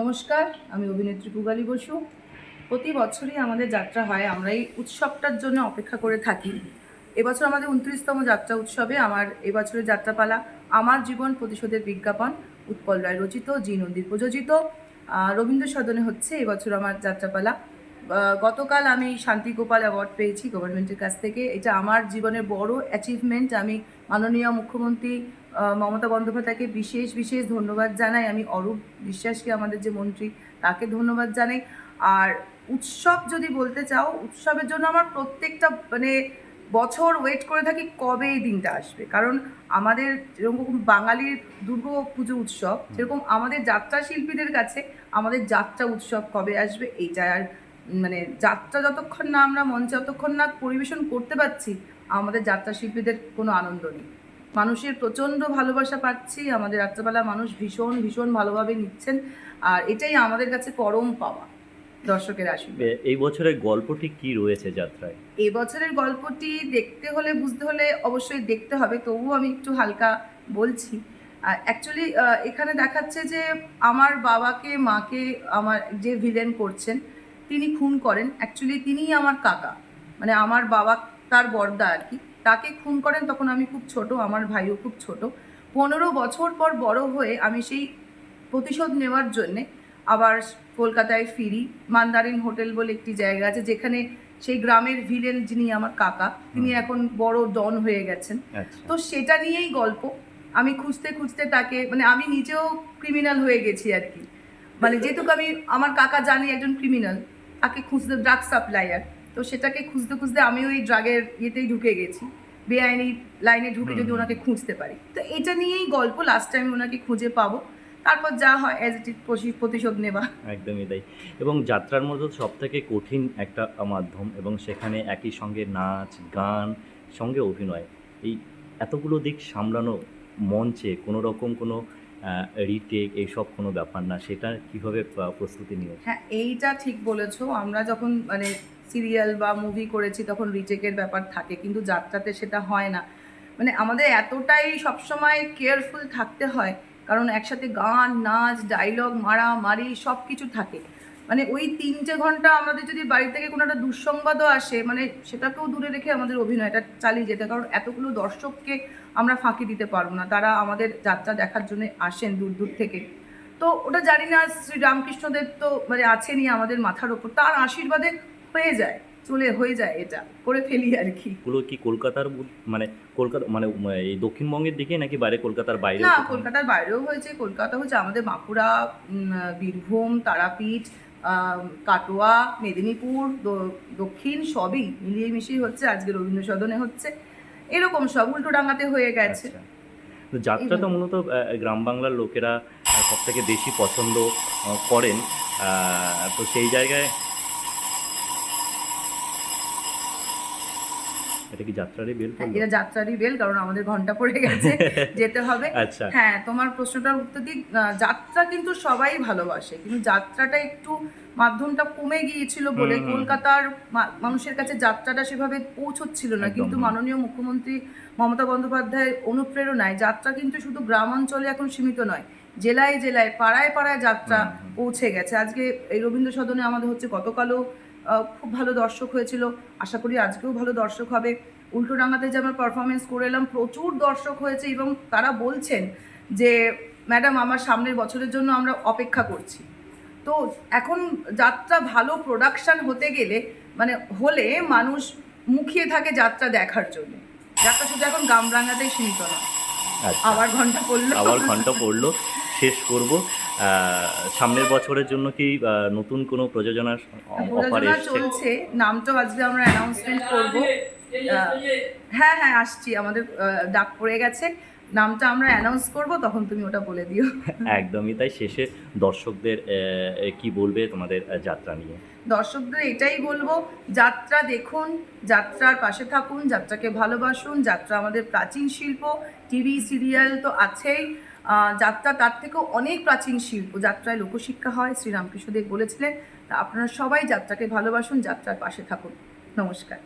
নমস্কার, আমি অভিনেত্রী পুগালি বসু। প্রতি বছরই আমাদের যাত্রা হয়, আমরা এই উৎসবটার জন্য অপেক্ষা করে থাকি। এবছর আমাদের উনত্রিশতম যাত্রা উৎসবে আমার এবছরের যাত্রাপালা আমার জীবন প্রতিশোধের বিজ্ঞাপন উৎপল রায় রচিত, জি নন্দীর প্রযোজিত। রবীন্দ্র সদনে হচ্ছে এবছর আমার যাত্রাপালা। গতকাল আমি শান্তি গোপাল অ্যাওয়ার্ড পেয়েছি গভর্নমেন্টের কাছ থেকে। এটা আমার জীবনের বড় অ্যাচিভমেন্ট আমি মাননীয় মুখ্যমন্ত্রী মমতা বন্দ্যোপাধ্যায়কে বিশেষ বিশেষ ধন্যবাদ জানাই। আমি অরূপ বিশ্বাসকে, আমাদের যে মন্ত্রী, তাকে ধন্যবাদ জানাই। আর উৎসব যদি বলতে চাও, উৎসবের জন্য আমার প্রত্যেকটা মানে বছর ওয়েট করে থাকি কবে এই দিনটা আসবে। কারণ আমাদের যেরকম বাঙালির দুর্গা পুজো উৎসব, সেরকম আমাদের যাত্রা শিল্পীদের কাছে আমাদের যাত্রা উৎসব কবে আসবে এইটা আর মানে যাত্রা যতক্ষণ না আমরা মঞ্চে যতক্ষণ না পরিবেশন করতে পারছি আমাদের যাত্রা শিল্পীদের কোনো আনন্দ নেই। মানুষের প্রচণ্ড ভালোবাসা পাচ্ছি আমাদের রাত্রেবেলা মানুষ ভীষণ ভীষণ ভালোভাবে নিচ্ছেন আর এটাই আমাদের কাছে পরম পাওয়া দর্শকের এ- এই বছরের গল্পটি কি রয়েছে যাত্রায়? এই বছরের গল্পটি দেখতে হলে বুঝতে হলে অবশ্যই দেখতে হবে তবুও আমি একটু হালকা বলছি। অ্যাকচুয়ালি এখানে দেখাচ্ছে যে আমার বাবাকে মাকে আমার যে ভিলেন করছেন তিনি খুন করেন। অ্যাকচুয়ালি তিনিই আমার কাকা। মানে আমার বাবা তার বর্দা আর কি। তাকে খুন করেন তখন আমি খুব ছোট আমার ভাইও খুব ছোট। পনেরো বছর পর বড় হয়ে আমি সেই প্রতিশোধ নেওয়ার জন্যে আবার কলকাতায় ফিরি। মান্দারিন হোটেল বলে একটি জায়গা আছে যেখানে সেই গ্রামের ভিলেন যিনি আমার কাকা তিনি এখন বড় ডন হয়ে গেছেন। আচ্ছা। তো সেটা নিয়েই গল্প। আমি খুঁজতে খুঁজতে তাকে মানে আমি নিজেও ক্রিমিনাল হয়ে গেছি আর কি। মানে যেহেতু আমি আমার কাকা জানি একজন ক্রিমিনাল তাকে খুঁজতে ড্রাগ সাপ্লায়ার তো সেটাকে খুঁজতে খুঁজতে আমিও এই ড্রাগের ইয়েতেই ঢুকে গেছি। বেআইনি লাইনে ঢুকে যদি ওনাকে খুঁজতে পারি। তো এটা নিয়েই গল্প লাস্ট টাইম ওনাকে খুঁজে পাবো। তারপর যা হয় অ্যাজ ইট প্রতিশোধ নেবা একদমই তাই। এবং যাত্রার মধ্যে সব থেকে কঠিন একটা মাধ্যম এবং সেখানে একই সঙ্গে নাচ গান সঙ্গে অভিনয়। এই এতগুলো দিক সামলানো মঞ্চে কোনো রকম কোনো রিটেক এইসব কোনো ব্যাপার না, সেটা কীভাবে প্রস্তুতি নিয়ে হ্যাঁ এইটা ঠিক বলেছ। আমরা যখন মানে সিরিয়াল বা মুভি করেছি তখন রিটেকের ব্যাপার থাকে, কিন্তু যাত্রাতে সেটা হয় না। মানে আমাদের এতটাই সবসময় কেয়ারফুল থাকতে হয়, কারণ একসাথে গান, নাচ ডায়লগ মারা মারি সব কিছু থাকে। মানে ওই তিনটে ঘণ্টা আমাদের যদি বাড়ি থেকে কোনো একটা দুঃসংবাদও আসে মানে সেটাকেও দূরে রেখে আমাদের অভিনয়টা চালিয়ে যেতে কারণ এতগুলো দর্শককে আমরা ফাঁকি দিতে পারব না। তারা আমাদের যাত্রা দেখার জন্য আসেন দূর দূর থেকে। তো ওটা জানি না শ্রী রামকৃষ্ণদেব তো মানে আছেনই আমাদের মাথার ওপর। তার আশীর্বাদে হয়ে যায় চলে হয়ে যায় এটা করে ফেলি আর কি। এগুলো কি কলকাতার মানে কলকাতা মানে এই দক্ষিণবঙ্গের দিকে নাকি বাইরে কলকাতার বাইরে না কলকাতার বাইরেও হয়েছে। কলকাতা হচ্ছে আমাদের বাঁকুড়া বীরভূম তারাপীঠ কাটোয়া মেদিনীপুর দক্ষিণ সবই মিলিয়ে মিশিয়ে হচ্ছে আজকে রবীন্দ্র সদনে হচ্ছে। এরকম সব উল্টোডাঙ্গাতে হয়ে গেছে। আচ্ছা। তো যাত্রা তো মূলত গ্রাম বাংলার লোকেরা সব থেকে বেশি পছন্দ করেন। তো সেই জায়গায় এটা কি যাত্রারই বেল হ্যাঁ, এটা যাত্রারই বেল কারণ আমাদের ঘণ্টা পড়ে গেছে যেতে হবে। আচ্ছা। হ্যাঁ তোমার প্রশ্নটার উত্তর দিক যাত্রা কিন্তু সবাই ভালোবাসে কিন্তু যাত্রাটা একটু মাধ্যমটা কমে গিয়েছিল বলে। কলকাতার মানুষের কাছে যাত্রাটা সেভাবে পৌঁছচ্ছিল না কিন্তু মাননীয় মুখ্যমন্ত্রী মমতা বন্দ্যোপাধ্যায়ের অনুপ্রেরণায় যাত্রা কিন্তু শুধু গ্রাম অঞ্চলে এখন সীমিত নয় জেলায় জেলায় পাড়ায় পাড়ায় যাত্রা। পৌঁছে গেছে। আজকে এই রবীন্দ্র সদনে আমাদের হচ্ছে গতকালও খুব ভালো দর্শক হয়েছিল। আশা করি আজকেও ভালো দর্শক হবে। উল্টোডাঙ্গাতে যে আমরা পারফরমেন্স করে এলাম প্রচুর দর্শক হয়েছে এবং তারা বলছেন যে ম্যাডাম আমার সামনের বছরের জন্য আমরা অপেক্ষা করছি। তো এখন যাত্রা ভালো প্রোডাকশন হতে গেলে মানে হলে মানুষ মুখিয়ে থাকে যাত্রা দেখার জন্য। যাত্রা শুধু এখন গামরাঙ্গাতেই সীমিত নয়। আচ্ছা। আবার ঘণ্টা পড়ল। আবার ঘণ্টা পড়ল। শেষ করব। সামনের বছরের জন্য কি নতুন কোনো প্রযোজনার অফার প্রযোজনা এসছে? চলছে। নামটাও আজকে আমরা অ্যানাউন্সমেন্ট করব। হ্যাঁ হ্যাঁ আসছি। আমাদের ডাক পড়ে গেছে। নামটা আমরা অ্যানাউন্স করব তখন তুমি ওটা বলে দিও। একদমই তাই। শেষে দর্শকদের কি বলবে তোমাদের যাত্রা নিয়ে? দর্শকদের এটাই বলব যাত্রা দেখুন যাত্রার পাশে থাকুন যাত্রাকে ভালোবাসুন যাত্রা আমাদের প্রাচীন শিল্প টিভি সিরিয়াল তো আছেই। যাত্রা তার থেকেও অনেক প্রাচীন শিল্প। যাত্রায় লোকশিক্ষা হয় শ্রীরামকৃষ্ণদেব বলেছিলেন, তা আপনারা সবাই যাত্রাকে ভালোবাসুন, যাত্রার পাশে থাকুন। নমস্কার।